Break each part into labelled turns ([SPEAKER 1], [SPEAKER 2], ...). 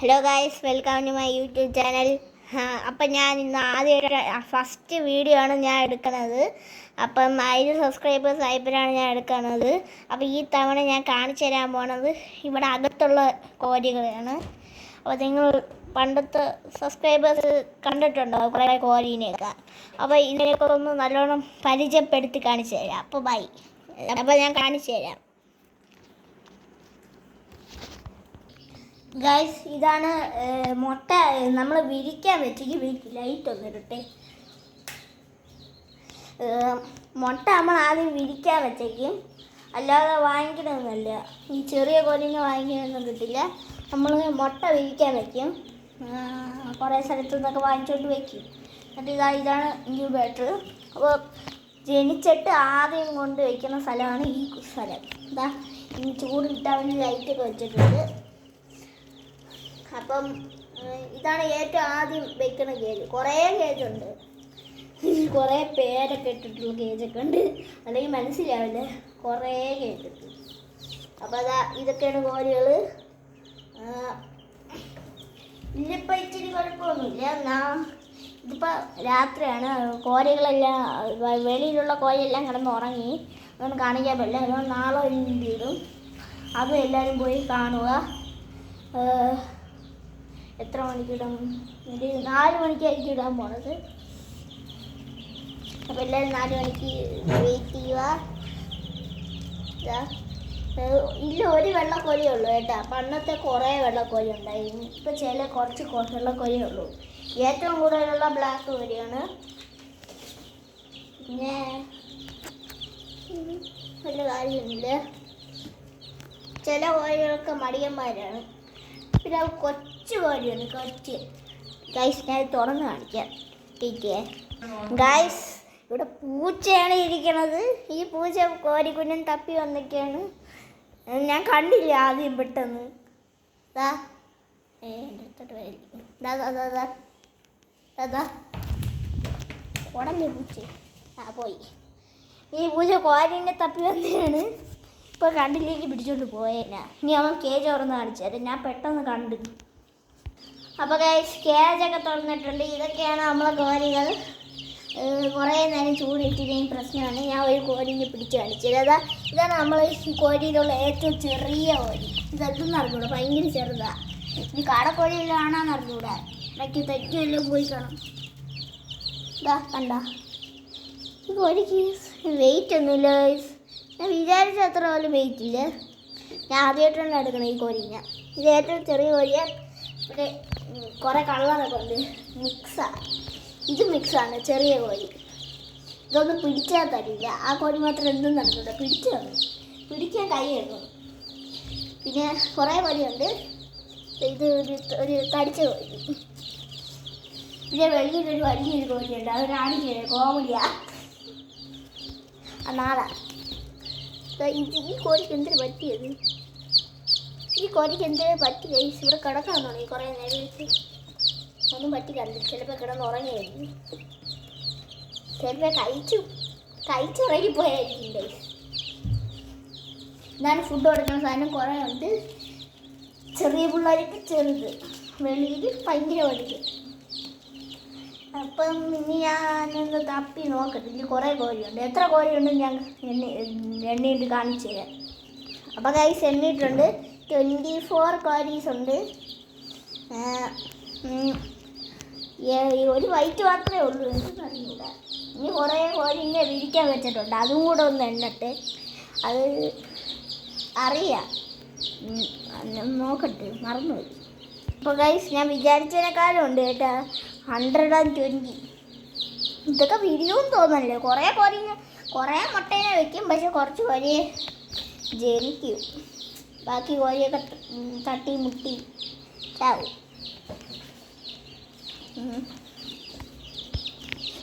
[SPEAKER 1] Hello guys welcome to my YouTube channel അപ്പം ഞാൻ ഇന്ന് ആദ്യമായിട്ട് ഫസ്റ്റ് വീഡിയോ ആണ് ഞാൻ എടുക്കുന്നത്. അപ്പം ആയിരം സബ്സ്ക്രൈബേഴ്സ് ആയപ്പോഴാണ് ഞാൻ എടുക്കുന്നത്. അപ്പം ഈ തവണ ഞാൻ കാണിച്ചു തരാൻ പോണത് ഇവിടെ അകത്തുള്ള കോഴികളാണ് അപ്പോൾ നിങ്ങൾ പണ്ടത്തെ സബ്സ്ക്രൈബേഴ്സ് കണ്ടിട്ടുണ്ടോ? കുറേ കോരീനെയൊക്കെ. അപ്പോൾ ഇതിനെയൊക്കെ ഒന്ന് നല്ലോണം പരിചയപ്പെടുത്തി കാണിച്ചു തരാം. അപ്പോൾ ബൈ അപ്പോൾ ഞാൻ കാണിച്ചു തരാം. ഗൈസ് ഇതാണ് മുട്ട. നമ്മൾ വിരിക്കാൻ വെച്ചെങ്കിൽ ലൈറ്റ് ഒന്ന് ഇരട്ടെ മുട്ട നമ്മൾ ആദ്യം വിരിക്കാൻ വെച്ചേക്കും അല്ലാതെ വാങ്ങിക്കണമെന്നല്ല ഈ ചെറിയ കോലിന് വാങ്ങിക്കണമെന്നും കിട്ടില്ല. നമ്മൾ മുട്ട വിരിക്കാൻ വെക്കും. കുറേ സ്ഥലത്തു നിന്നൊക്കെ വാങ്ങിച്ചുകൊണ്ട് വെക്കും. എന്നിട്ട് ഇതാ ഇതാണ് ഇൻക്യൂബേറ്റർ അപ്പോൾ ജനിച്ചിട്ട് ആദ്യം കൊണ്ട് വയ്ക്കുന്ന സ്ഥലമാണ് ഈ സ്ഥലം. ഇതാ ഈ ചൂട് വേണ്ടി ലൈറ്റൊക്കെ വെച്ചിട്ടുണ്ട്. അപ്പം ഇതാണ് ഏറ്റവും ആദ്യം വെക്കുന്ന കേജ് കുറേ കേജ് ഉണ്ട്. കുറേ പേരൊക്കെ ഇട്ടിട്ടുള്ള കേജൊക്കെ ഉണ്ട്. അല്ലെങ്കിൽ മനസ്സിലാവില്ല? കുറേ കേജ് അപ്പോൾ അതാ ഇതൊക്കെയാണ് കോഴികൾ ഇന്നിപ്പോൾ ഇച്ചിരി കുഴപ്പമൊന്നുമില്ല. എന്നാ ഇതിപ്പോൾ രാത്രിയാണ്. കോരികളെല്ലാം വെളിയിലുള്ള കോഴിയെല്ലാം കിടന്ന് ഉറങ്ങി അതൊന്നും കാണിക്കാൻ പറ്റില്ല. അതുകൊണ്ട് നാളെ ഒരു വീടും. അതും എല്ലാവരും പോയി കാണുക. എത്ര മണിക്ക് ഇടാം ഒരു നാല് മണിക്കായിരിക്കും ഇടാൻ പോണത്. അപ്പോൾ എല്ലാവരും നാല് മണിക്ക് വെയിറ്റ് ചെയ്യുക. ഇല്ല ഒരു വെള്ളക്കോലിയേ ഉള്ളൂ കേട്ടോ. പണ്ടത്തെ കുറേ വെള്ളക്കോലി ഉണ്ടായിരുന്നു ഇപ്പം ചില കുറച്ച് വെള്ളക്കോലിയേ ഉള്ളൂ. ഏറ്റവും കൂടുതലുള്ള ബ്ലാക്ക് കോലിയാണ്. പിന്നെ വലിയ കാര്യമില്ല ചില കോഴികളൊക്കെ മടിയന്മാരാണ്. പിന്നെ അത് കൊച്ചു. കോഴിയാണ് കുറച്ച് ഗൈസ് ഞാൻ തുറന്ന് കാണിക്കാം. ടീക്കേ ഗൈസ് ഇവിടെ പൂച്ചയാണ് ഇരിക്കണത്. ഈ പൂച്ച കോരിക്കുഞ്ഞൻ തപ്പി വന്നൊക്കെയാണ് ഞാൻ കണ്ടില്ല ആദ്യം പെട്ടെന്ന്? ദാ. ഉടനെ പൂച്ച. ആ പോയി. ഈ പൂച്ച കോരിനെ തപ്പി വന്നതാണ് ഇപ്പോൾ കണ്ടിലേക്ക് പിടിച്ചോണ്ട് പോയേനാ. ഇനി അവൻ കേജ് തുറന്ന് കാണിച്ചു ഞാൻ പെട്ടെന്ന് കണ്ടു. അപ്പോൾ കേജൊക്കെ തുറന്നിട്ടുണ്ട്. ഇതൊക്കെയാണ് നമ്മളെ കോരികൾ. കുറേ നേരം ചൂടിട്ടില്ലെങ്കിൽ പ്രശ്നമാണ്. ഞാൻ ഒരു കോരിനെ പിടിച്ച് കാണിച്ചത് അതാ ഇതാണ് നമ്മൾ ഈ കോരിയിലുള്ള ഏറ്റവും ചെറിയ കോരി. ഇതെത്തും നടന്നുകൂടാ ഭയങ്കര ചെറുതാണ് ഇനി കാടക്കോഴിയിലാണെന്ന് അറിഞ്ഞൂടാ. ഇടയ്ക്ക് തെറ്റുമെല്ലാം പോയി കാണാം. ഇതാ കണ്ട? ഈ കോരിക്ക് വെയിറ്റ് ഒന്നുമില്ല. ഞാൻ വിചാരിച്ച അത്ര പോലും വെയിറ്റ് ഇല്ല. ഞാൻ ആദ്യമായിട്ടാണ് എടുക്കണം ഈ കോരിഞ്ഞ ഇത് ഏറ്റവും ചെറിയ കോരിയാണ് ഇവിടെ കുറേ കളറൊക്കെ ഉണ്ട് മിക്സാ. ഇത് മിക്സാണ് ചെറിയ കോഴി. ഇതൊന്നും പിടിച്ചാൽ തരില്ല. ആ കോഴി മാത്രം എന്തും നടക്കില്ല പിടിച്ചു തന്നു പിടിക്കാൻ കൈ എടുക്കും പിന്നെ കുറേ കോഴിയുണ്ട്. ഇത് ഒരു തടിച്ച കോഴി. പിന്നെ വെളിയിലൊരു വലിയൊരു കോഴിയുണ്ട്. അത് കാണിക്കില്ല കോമഡിയാ നാളെ. ഈ കോഴിക്ക് എന്തിനു പറ്റിയത്? ഈ കോരിക്ക് എന്തെങ്കിലും പറ്റി? ഗൈസ് ഇവിടെ കിടക്കാൻ തുടങ്ങി. കുറേ നേരം വെച്ച് ഒന്നും പറ്റി കണ്ടില്ല ചിലപ്പോൾ കിടന്ന് ഉറങ്ങിയായിരിക്കും. ചിലപ്പോൾ കഴിച്ചു. കഴിച്ചുറങ്ങി പോയായിരിക്കും ഗൈസ് ഞാൻ ഫുഡ് കൊടുക്കുന്ന സാധനം കുറേ ഉണ്ട്. ചെറിയ പിള്ളേർക്ക് ചെറുത്. വെളിയിൽ ഭയങ്കര വലുത് അപ്പം ഇനി ഞാനൊന്ന് തപ്പി നോക്കട്ടെ. ഇനി കുറേ കോഴിയുണ്ട്. എത്ര കോഴിയുണ്ട് ഞാൻ എണ്ണി എണ്ണിയിട്ട് കാണിച്ചു തരാം. അപ്പം കൈസ് എണ്ണിയിട്ടുണ്ട് ട്വന്റി ഫോർ കോരീസ് ഉണ്ട് ഒരു വൈറ്റ് മാത്രമേ ഉള്ളൂ എന്ന് അറിഞ്ഞൂടാ ഇനി കുറേ കോഴി ഇങ്ങനെ വിരിക്കാൻ വെച്ചിട്ടുണ്ട്. അതും കൂടെ ഒന്ന് എണ്ണട്ടെ. അത് അറിയാം. നോക്കട്ടെ മറന്നുപോയി അപ്പോൾ ഗൈസ് ഞാൻ വിചാരിച്ചതിനേക്കാളും ഉണ്ട് കേട്ടോ. ഹൺഡ്രഡ് ആൻഡ് ട്വന്റി ഇതൊക്കെ വിരിയും തോന്നല്ലേ കുറേ കോരിന് കുറേ മുട്ടേനെ വെക്കും. പക്ഷെ കുറച്ച് കോരിയെ ജനിക്കും. ബാക്കി കോഴിയൊക്കെ തട്ടി മുട്ടി. ചാവും.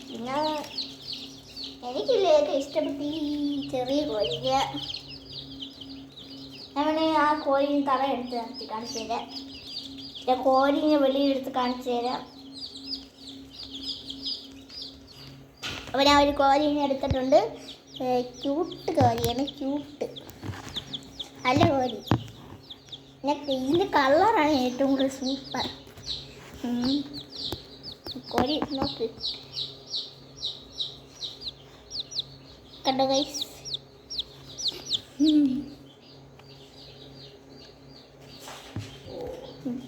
[SPEAKER 1] പിന്നെ എനിക്കില്ല ഏറ്റവും ഇഷ്ടപ്പെട്ട ഈ ചെറിയ കോഴിക്ക്. അവനെ ആ കോഴിന് തറ എടുത്ത് നിർത്തി കാണിച്ചു തരാം. ഞാൻ കോഴിനെ വെളിയിലെടുത്ത് കാണിച്ചു തരാം. അപ്പോൾ ഞാൻ ഒരു കോഴിനെ എടുത്തിട്ടുണ്ട്. ക്യൂട്ട് കോഴിയാണ് ക്യൂട്ട് നല്ല കോഴി. ഇതിന്റെ കളറാണ് ഏറ്റവും കൂടുതൽ സൂപ്പർ കോരി നോക്ക്. കണ്ടോ ഗൈസ്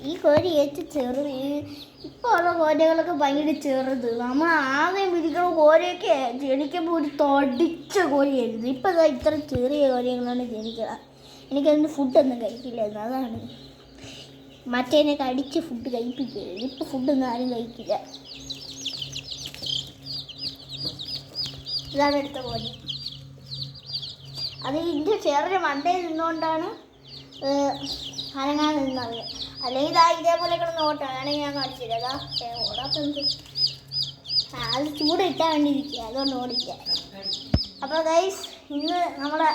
[SPEAKER 1] ഈ കോരി ഏറ്റവും ചെറുത്. ഇപ്പോൾ ഉള്ള കോരകളൊക്കെ ഭയങ്കര ചെറുത്. നമ്മൾ ആദ്യം പിടിക്കുന്ന കോരയൊക്കെ ജനിക്കുമ്പോൾ ഒരു തടിച്ച കോരിയായിരുന്നു ഇപ്പം ഇത്ര ചെറിയ കോരങ്ങളാണ് ജനിക്കുക എനിക്കതിന് ഫുഡൊന്നും കഴിക്കില്ലായിരുന്നു. അതാണ് മറ്റേനെ കടിച്ച് ഫുഡ് കഴിപ്പിക്കുകയായിരുന്നു ഇപ്പോൾ ഫുഡൊന്നും ആരും കഴിക്കില്ല. ഇതാണ് എടുത്ത പോലെ അത് ഇതിന്റെ ചെറിയ മണ്ടയിൽ നിന്നുകൊണ്ടാണ് അനങ്ങാൻ നിന്നത്. അല്ലെങ്കിൽ ഇതാ ഇതേപോലെ കിടന്ന് ഓട്ടം. ആണെങ്കിൽ ഞാൻ കാണിച്ചില്ല അതാ ഓടാത്തത് അത് ചൂടിട്ടാൻ വേണ്ടി വേണ്ടിയിരിക്കുക അതുകൊണ്ട് ഓടിക്കുക. അപ്പോൾ ഗൈസ് ഇന്ന് നമ്മുടെ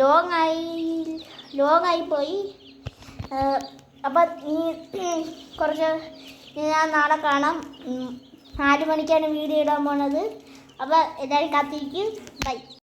[SPEAKER 1] ലോങ് ആയി ലോങ് ആയി പോയി അപ്പം ഈ കുറച്ച് ഞാൻ നാളെ കാണാം. നാല് മണിക്കാണ് വീഡിയോ ഇടാൻ പോണത്. അപ്പോൾ എല്ലാവരും കാത്തിരിക്കും. ബൈ.